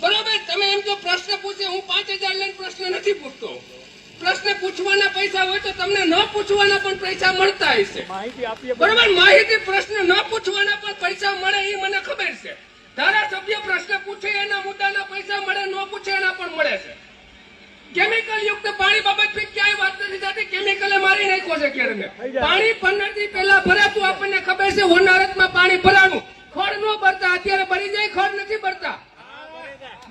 બરોબર? તમે એમ તો પ્રશ્ન પૂછે હું પાંચ હજાર લઈને પ્રશ્ન નથી પૂછતો. પ્રશ્ન પૂછવાના પૈસા હોય તો તમને ન પૂછવાના પણ પૈસા મળતા હશે બરાબર? માહિતી પ્રશ્ન ન પૂછવાના પણ પૈસા મળે એ મને ખબર છે. ધારાસભ્ય પ્રશ્ન પૂછે એના મુદ્દાના પૈસા મળે ન પૂછે એના પણ મળે છે. કેમિકલ યુક્ત પાણી બાબત ક્યાંય વાત નથી થતી. કેમિકલે મારી નાખ્યો છે કેરને પાણી પંદરથી પહેલા ભરાતું આપણને ખબર છે હોનારતમાં પાણી ભરાનું ખડ ન ભરતા અત્યારે ભરી જાય ખડ નથી ભરતા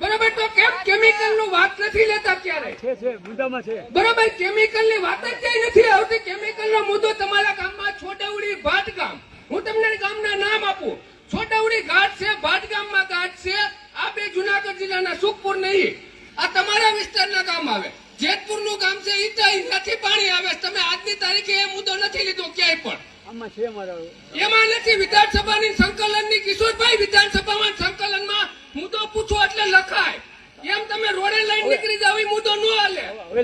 બરોબર તો કેમ કેમિકલનું વાત નથી લેતા ક્યારે છે છે મુદ્દામાં છે. બરાબર કેમિકલની વાત જ કઈ નથી આવતી. કેમિકલ નો મુદ્દો તમારા ગામમાં છોટાઉડી ભાટ ગામ હું તમને ગામના નામ આપું. છોટાઉડી ઘાટ છે ગામમાં ઘાટ છે. આ બે જુનાગઢ જિલ્લાના સુખપુર નહીં. આ તમારા વિસ્તારના ગામ આવે. જેતપુરનું ગામ છે ઈ તો નથી પાણી આવે. તમે આજની તારીખે એ મુદ્દો નથી લીધો ક્યાંય પણ. આમાં છે મારા એમાં નથી. વિધાનસભાની સંકલનની કિશોરભાઈ વિધાનસભામાં સંકલનમાં મુદ્દો પૂછો એટલે લખાય. એમ તમે રોડે લઈને નીકળી જાવ મુદ્દો ન.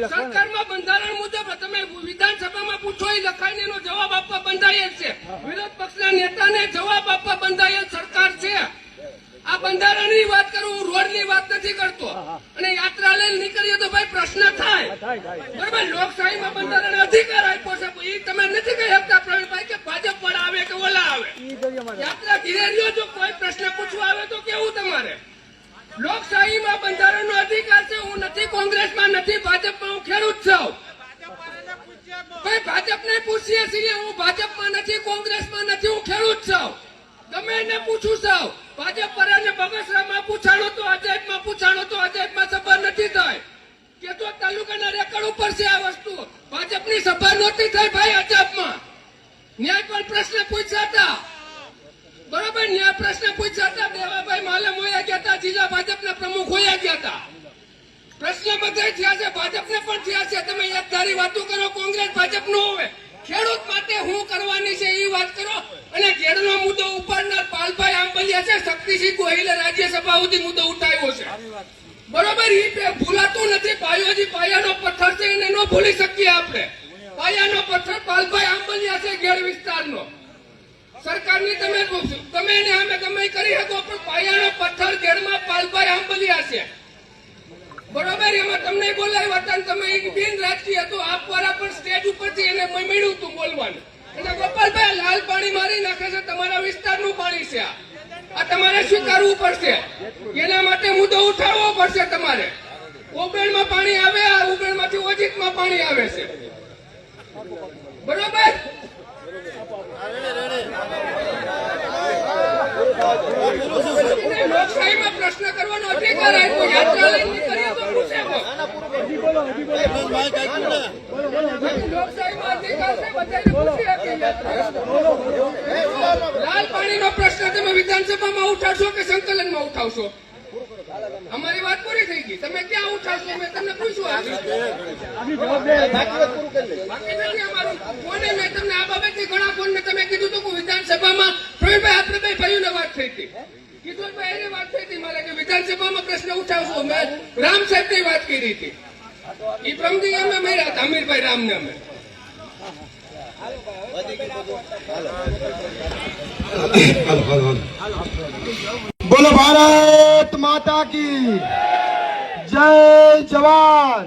સરકારમાં બંધારણ મુજબ તમે વિધાનસભામાં પૂછો એ લખાઈને એનો જવાબ આપવા બંધાયેલ છે. વિરોધ પક્ષના નેતાને જવાબ આપવા બંધાયેલ સરકાર છે. આ બંધારણની વાત કરું હું રોડની વાત નથી કરતો. અને યાત્રા લઈને નીકળીએ તો ભાઈ પ્રશ્ન થાય. બરાબર લોકશાહીમાં બંધારણ અધિકાર આપ્યો છે એ તમે નથી કહી શકતા પ્રવીણભાઈ કે ભાજપ પણ આવે કે ઓલા આવે. યાત્રા ઘીરે જો કોઈ પ્રશ્ન પૂછવા આવે તો કેવું તમારે? લોકશાહીમાં બંધારણનો અધિકાર છે, હું નથી કોંગ્રેસમાં, નથી ભાજપમાં, હું ખેડૂત છું. ભાઈ, ભાજપને પૂછીએ છીએ, હું ભાજપમાં નથી, કોંગ્રેસમાં નથી, હું ખેડૂત છું. ગમે એને પૂછું છું ભાજપ પર અને બગસરામાં પૂછાણો તો અજયબમાં પૂછાણો તો અજયબમાં સભા નથી થઈ કે તો તાલુકાના રેકર્ડ ઉપર છે આ વસ્તુ ભાજપની સભા નહોતી થઈ ભાઈ અજબમાં ન્યાય પણ પ્રશ્ન પૂછ્યા હતા બરોબર ન્યાય પ્રશ્ન પૂછ્યા હતા દેવાભાઈ માલમ હોયા ગયા હતા જિલ્લા ભાજપના પ્રમુખ હોયા ગયા હતા પ્રશ્ન બધા થયા છે ભાજપને પણ થયા છે. તમે યાદધારી વાતો કરો કોંગ્રેસ ભાજપ નો હવે. ખેડૂત માટે હું કરવાની છે એ વાત કરો. અને ઘેરનો મુદ્દો ઉપાડનાર પાલભાઈ આંબલિયા છે શક્તિસિંહ ગોહિલે રાજ્યસભા સુધી મુદ્દો ઉઠાવ્યો છે. બરોબર એ ભૂલાતું નથી. પાયોજી પાયાનો પથ્થર છે એને ન ભૂલી શકીએ આપણે. પાયાનો પથ્થર પાલભાઈ આંબલિયા છે ઘેર વિસ્તારનો. સરકારની તમે તમે એને અમે ગમે કરી શકો પણ પાયાનો પથ્થર ઘેરમાં પાલભાઈ આંબલિયા છે. બરોબર એમાં તમને બોલાવ્યા હતા તમે એક બેન રાજકીય હતો. આપવાળા પણ સ્ટેજ ઉપરથી એને મળ્યું હતું બોલવાનું. એટલે ગોપાલભાઈ લાલ પાણી મારી નાખે છે. તમારા વિસ્તારનું પાણી છે આ. આ તમારે સ્વીકારવું પડશે. એના માટે મુદ્દો ઉઠાવવો પડશે તમારે. ઉબેણમાં પાણી આવે આ ઉબેણમાંથી ઓજીતમાં પાણી આવે છે. બરોબર? લોકશાહીમાં પ્રશ્ન કરવાનો અધિકાર આપ્યો. યાત્રા લઈને નીકળીએ તો પૂછે કોઈ. હજી બોલો હજી બોલો લોકશાહીમાં અધિકાર છે બધાને પૂછી શકે યાત્રા. લાલ પાણીનો પ્રશ્ન તમે વિધાનસભામાં ઉઠાવશો કે સંકલનમાં ઉઠાવશો? અમારી વાત પૂરી થઈ ગઈ. તમે ક્યાં ઉઠાવશો? મેં તમને પૂછ્યું ફોને મેં તમને આ બાબતથી ઘણા ફોન તમે કીધું હતું વિધાનસભામાં પ્રવીણભાઈ આપણે ભાઈઓને વાત થઈ હતી. કિશોરભાઈ એને વાત થઈ હતી મારે કે વિધાનસભામાં પ્રશ્ન ઉઠાવશો મેં રામ સાહેબની વાત કરી હતી. એ પ્રમદી અમે મેળ્યા હતા, અમીરભાઈ રામને અમે. બોલો ભારત માતા કી જય જવાન